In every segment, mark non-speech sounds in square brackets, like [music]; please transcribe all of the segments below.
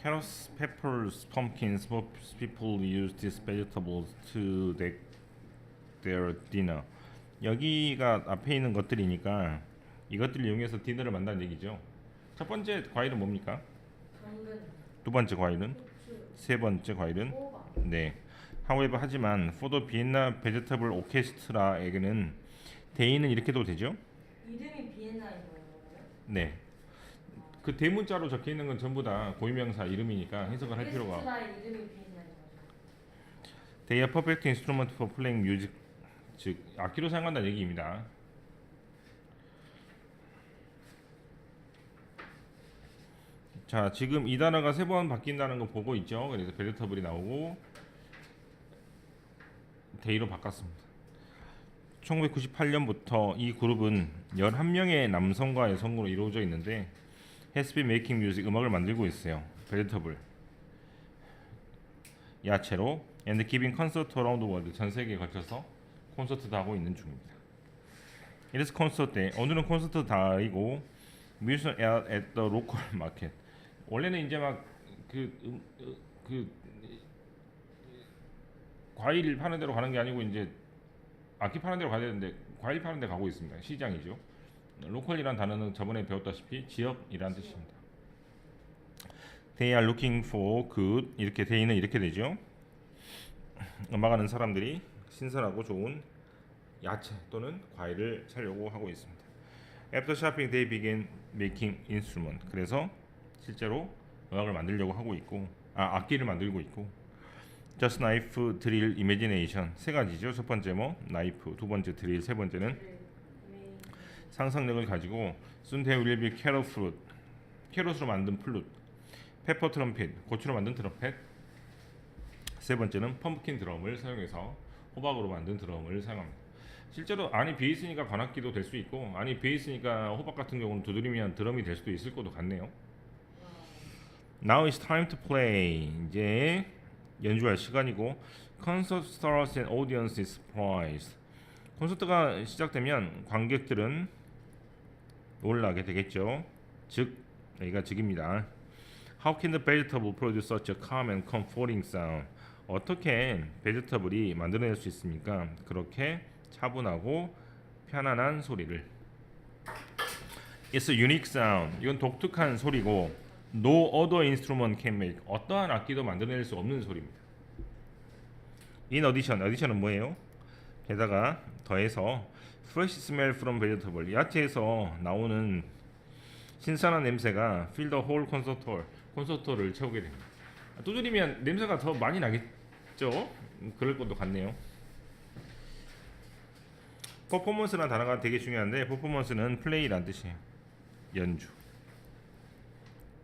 Carrots, peppers, pumpkins. Most people use these vegetables to deck their dinner. 여기가 앞에 있는 것들이니까 이것들을 이용해서 디너를 만든다는 얘기죠. 첫 번째 과일은 뭡니까? 당근, 두 번째 과일은? 세 번째 과일은? 호박, 네. However, 하지만 for the Vienna Vegetable Orchestra에게는 대인은 이렇게도 되죠? 이름이 비엔나인 거예요? 네. 그 대문자로 적혀 있는 건 전부 다 고유명사 이름이니까 해석을 할 필요가. 이름이. They are perfect instrument for playing music. 즉 악기로 사용한다는 얘기입니다. 자, 지금 이 단어가 세 번 바뀐다는 거 보고 있죠. 그래서 베르터블이 나오고 데이로 바꿨습니다. 1998년부터 이 그룹은 11명의 남성과 여성으로 이루어져 있는데 has been making music 음악을 만들고 있어요. 베르터블. 야채로 and giving concert around the world 전 세계에 걸쳐서 콘서트도 하고 있는 중입니다. 이래서 콘서트 때 오늘은 콘서트 다이고 뮤지션 at, at the local market 원래는 이제 막그 음, 어, 그 과일 파는 데로 가는 게 아니고 이제 악기 파는 데로 가야 되는데 과일 파는 데 가고 있습니다. 시장이죠. 로컬이란 단어는 저번에 배웠다시피 지역이란 뜻입니다. They are looking for good 이렇게 대인은 이렇게 되죠. 음악하는 사람들이 신선하고 좋은 야채 또는 과일을 사려고 하고 있습니다. After shopping, they begin making instrument. 그래서 실제로 음악을 만들려고 하고 있고, 아 악기를 만들고 있고. Just knife, drill, imagination 세 가지죠. 첫 번째 뭐 나이프, 두 번째 드릴, 세 번째는 상상력을 가지고 will be carrot fruit, 캐럿으로 만든 플룻, 페퍼 트럼펫, 고추로 만든 트럼펫. 세 번째는 펌킨 드럼을 사용해서 호박으로 만든 드럼을 사용합니다. 실제로 안이 비어 있으니까 관악기도 될 수 있고 안이 비어 있으니까 호박 같은 경우는 두드리면 드럼이 될 수도 있을 것도 같네요. Now it's time to play. 이제 연주할 시간이고 concert starts and audience is surprised. 콘서트가 시작되면 관객들은 놀라게 되겠죠. 즉 여기가 즉입니다. How can the vegetable produce such a calm and comforting sound? 어떻게 베지터블이 만들어낼 수 있습니까? 그렇게 차분하고 편안한 소리를. It's a unique sound. 이건 독특한 소리고 no other instrument can make. 어떠한 악기도 만들어낼 수 없는 소리입니다. In addition, addition은 뭐예요? 게다가 더해서 fresh smell from vegetable. 야채에서 나오는 신선한 냄새가 fill the whole concert hall. 콘서트 홀을 채우게 됩니다. 두드리면 냄새가 더 많이 나겠죠? 음, 그럴 것도 같네요. 퍼포먼스라는 단어가 되게 중요한데 퍼포먼스는 플레이란 뜻이에요. 연주.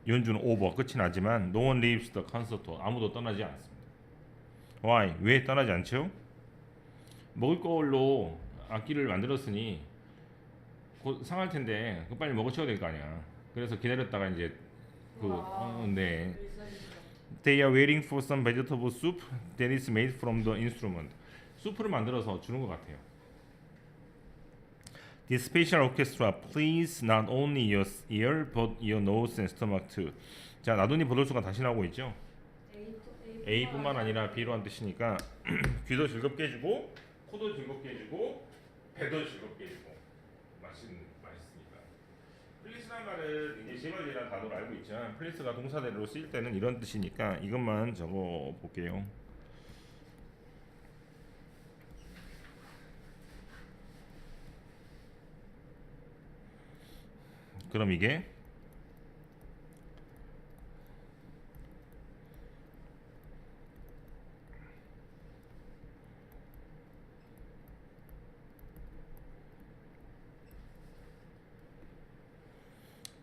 연주는 오버 끝이 나지만 no one leaves the concert. 아무도 떠나지 않습니다. Why? 왜 떠나지 않죠? 먹을 걸로 악기를 만들었으니 곧 상할 텐데 그 빨리 먹어 치워야 될 거 아니야. 그래서 기다렸다가 이제 그 와. 어, 네. They are waiting for some vegetable soup that is made from the instrument. 수프를 만들어서 주는 것 같아요. This special orchestra please not only your ear but your nose and stomach too. 자, 나돈이 보돌수가 다시 나오고 있죠. A, A뿐만 아니라 B로 한 뜻이니까 귀도 즐겁게 해주고 코도 즐겁게 해주고 배도 즐겁게 해주고 맛있는 맛있으니까. 플리스란 말은 이제 제발이라는 단어를 알고 있지만 플리스가 동사대로 쓰일 때는 이런 뜻이니까 이것만 적어 볼게요. 그럼 이게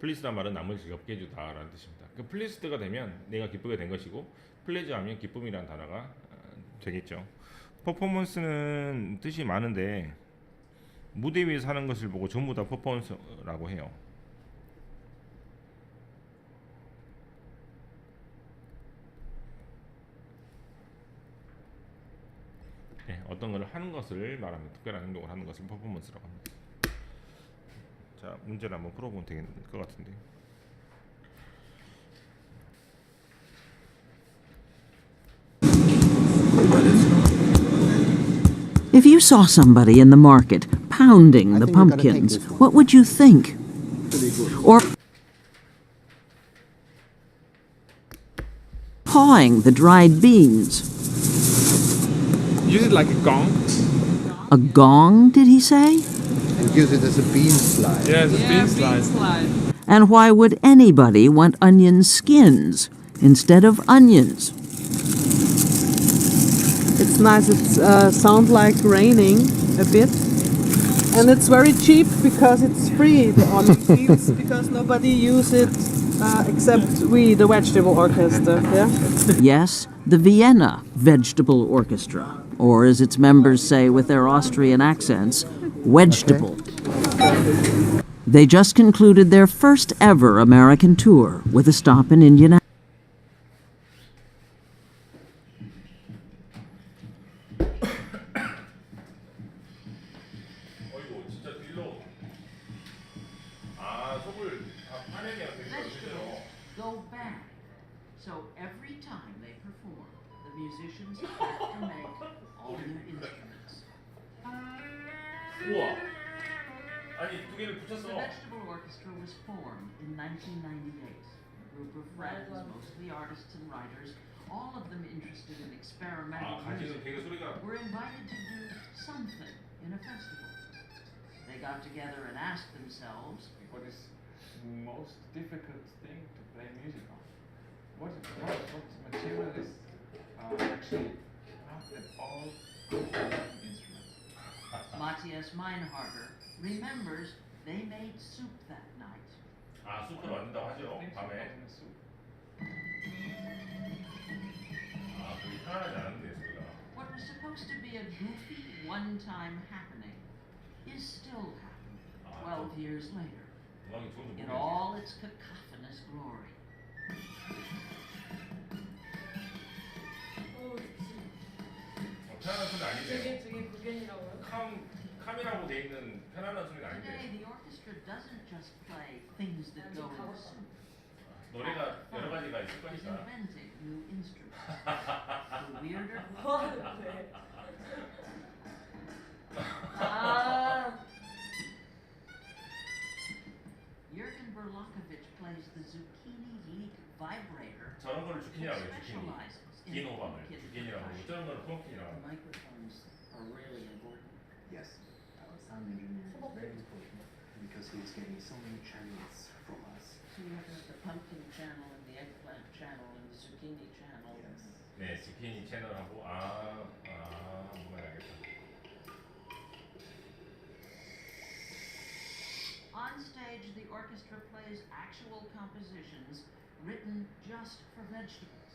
플리스란 말은 남을 즐겁게 해주다라는 뜻입니다. 그 플리스트가 되면 내가 기쁘게 된 것이고 플레저하면 기쁨이라는 단어가 어, 되겠죠. 퍼포먼스는 뜻이 많은데 무대 위에서 하는 것을 보고 전부 다 퍼포먼스라고 해요. 네, 어떤 것을 하는 것을 말하는 특별한 행동을 하는 것을 퍼포먼스라고 합니다. 자 문제를 한번 풀어보면 것 같은데 If you saw somebody in the market pounding the pumpkins, what would you think? Or pawing the dried beans. Use it like a gong. A gong, did he say? And use it as a bean slide. Yeah, it's a Yeah, bean bean slice. slide. And why would anybody want onion skins instead of onions? It's nice. It uh, sounds like raining a bit, and it's very cheap because it's free. The onion [laughs] seeds because nobody use it uh, except we, the vegetable orchestra. Yeah. Yes, the Vienna Vegetable Orchestra, or as its members say with their Austrian accents, Vegetable. They just concluded their first ever American tour with a stop in Indianapolis. 아니 두 개를 The 붙였어. Vegetable Orchestra was formed in 1998. A group of friends, mostly artists and writers, all of them interested in experimental 아 가지는 music, 되게 소리가. were invited to do something in a festival. They got together and asked themselves, What is most difficult thing to play music on? What what what material is uh, actually not at all good for an instrument? Matthias Meinharder remembers they made soup that night. 아 숲을 만든다고 하죠 Things 밤에. in the soup. 아 그게 편안하지 않은데 소리가. What was supposed to be a goofy one-time happening is still happening 12 years later 음악이 좋은지 in 모르겠네. all its cacophonous glory. 오, 그치. 어, 편안한 소리 아니네요. 되게 되게 불변이라고요? 캄 캄이라고 돼 있는 편안한 소리가 Today, 아닌데. the orchestra doesn't just play things that go in soup. 노래가 여러 가지가 있을 It's 거니까. inventing new instruments. [laughs] the weirder, 뭐 하는데? 아, [laughs] Jürgen Berlakovich plays the zucchini leek vibrator. 저런 거를 which 주킨이라고 해요. 주키니. specializes in 긴 호박을 pumpkin 주킨이라고 하고 percussion. 저런 거를 The 펑킨이라고 하고. microphones are really important. Yes, our sound engineer is very important because he's getting so many channels from us. So you have the pumpkin channel and the eggplant channel and the zucchini channel. Yes. 네, 주키니 채널하고 아, 아, 뭔가 알겠다. On stage, the orchestra plays actual compositions written just for vegetables.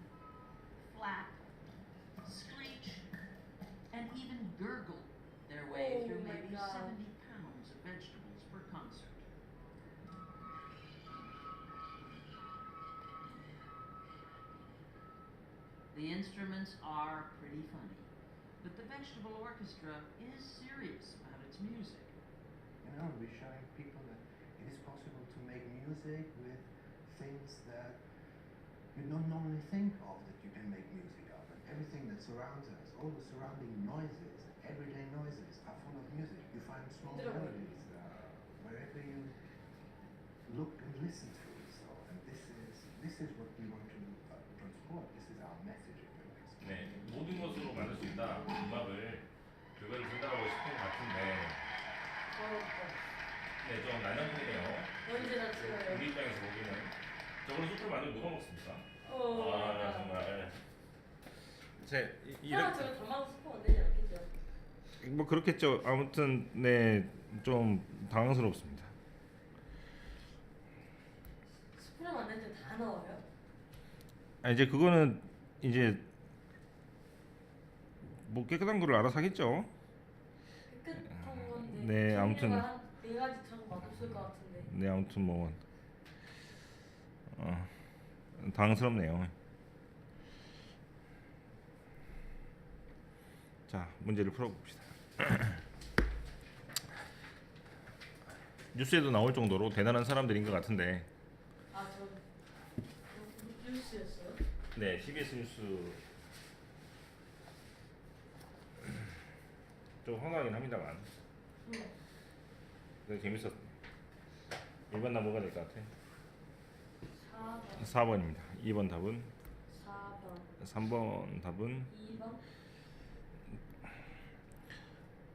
The instruments are pretty funny, but the vegetable orchestra is serious about its music. You know, we're showing people that it is possible to make music with things that you don't normally think of that you can make music of. And everything that surrounds us, all the surrounding noises, everyday noises are full of music. You find small melodies uh, wherever you look and listen to. 만들 수 있다. 음악을 그걸 전달하고 싶은 것 같은데. 네, 좀 난장판이네요. 언제나 찍어요. 우리 입장에서 보기는 저걸 숲을 만들면 누가 먹습니까? 어, 아, 맞아. 정말. 제 이- 사람 이런 저거 담아서 스포 되지 않겠죠? 뭐 그렇겠죠. 아무튼 네, 좀 당황스럽습니다. 스프레 만들 때다 나와요? 아, 이제 그거는 이제 뭐 깨끗한 거를 알아서 하겠죠. 깨끗한 건데. 네, 아무튼. 한네 가지 천 없을 것 같은데. 네 아무튼 뭐 어, 당황스럽네요. 자 문제를 풀어봅시다. [clears throat] 뉴스에도 나올 정도로 대단한 사람들인 것 같은데 아, 저 뉴스였어요? 네 CBS 뉴스 좀 황당하긴 합니다만 응. 재밌었. 1번 나 뭐가 될 것 같아? 4번, 4번입니다. 2번 답은 4번, 3번 답은 2번,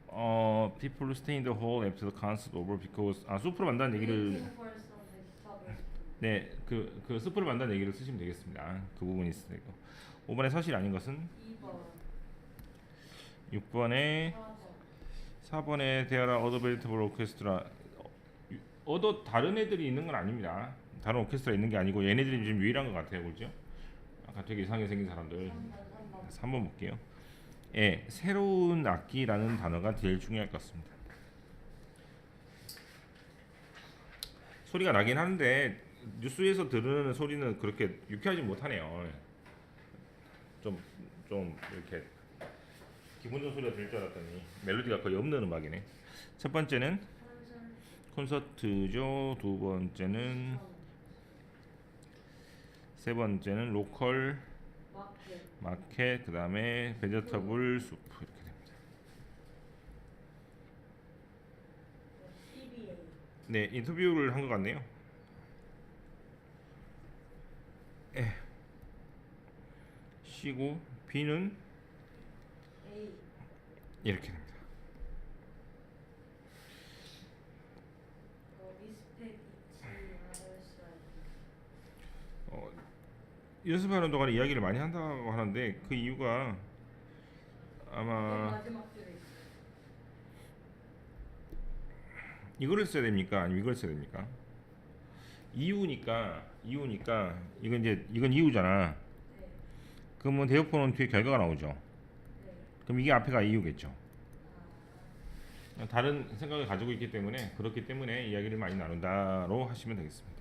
어 people stay in the hall after the concert over because 아 숲으로 만다는 얘기를 stop. 네그 그 숲으로 만다는 얘기를 쓰시면 되겠습니다. 그 부분이 있어요. 5번에 사실 아닌 것은 2번, 6번에 4번, 4번에 there are other veritable orchestra 어더 다른 애들이 있는 건 아닙니다. 다른 오케스트라 있는 게 아니고 얘네들이 지금 유일한 것 같아요, 그렇죠? 아까 되게 이상하게 생긴 사람들 3번, 3번. 3번 볼게요. 예, 새로운 악기라는 단어가 제일 중요할 것 같습니다. 소리가 나긴 하는데 뉴스에서 들으는 소리는 그렇게 유쾌하지 못하네요. 좀, 좀 이렇게 좋은 소리가 들릴 줄 알았더니 멜로디가 거의 없는 음악이네. 첫 번째는 콘서트죠. 두 번째는 세 번째는 로컬 마켓, 마켓 그다음에 베저터블 수프 이렇게 됩니다. 네 인터뷰를 한 것 같네요. 에 쉬고 B는 이렇게 됩니다. 어, 않았어요. 어, 연습하는 동안에 이야기를 많이 한다고 하는데 그 이유가 맨 아마 있어요. 이거를 써야 됩니까? 아니면 이걸 써야 됩니까? 이유니까 이유니까 이건 이제 이건 이유잖아. 네, 그러면 대역포는 뒤에 결과가 나오죠. 네. 그럼 이게 앞에가 이유겠죠. 다른 생각을 가지고 있기 때문에 그렇기 때문에 이야기를 많이 나눈다로 하시면 되겠습니다.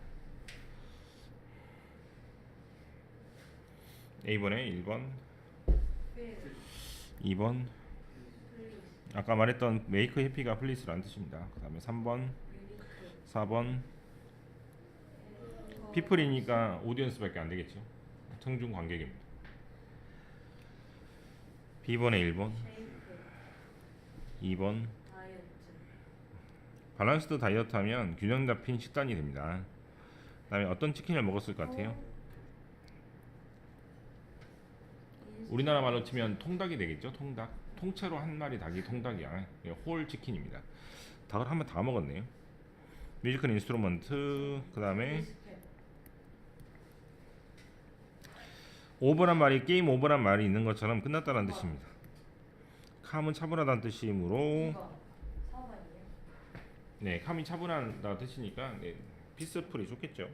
A번에 1번, 페일, 2번 플리즈, 아까 말했던 메이크 해피가 플리스라는 뜻입니다. 그 다음에 3번, 유니크, 4번 피플이니까 오디언스밖에 안 되겠죠. 청중 관객입니다. B번에 1번, 쉐이크, 2번 다이어트, 밸런스드 다이어트 하면 균형 잡힌 식단이 됩니다. 그 다음에 어떤 치킨을 먹었을 것 같아요? 우리나라 말로 치면 통닭이 되겠죠. 통닭. 통째로 한 마리 닭이 통닭이야. 홀 치킨입니다. 닭을 한번 다 먹었네요. 뮤지컬 인스트루먼트 그 다음에 리스펙, 오버란 말이 게임 오버란 말이 있는 것처럼 끝났다는 뜻입니다. 캄은 차분하다는 뜻이므로 2번, 4번이에요. 네, 캄이 차분하다는 뜻이니까 네, 피스풀이 좋겠죠.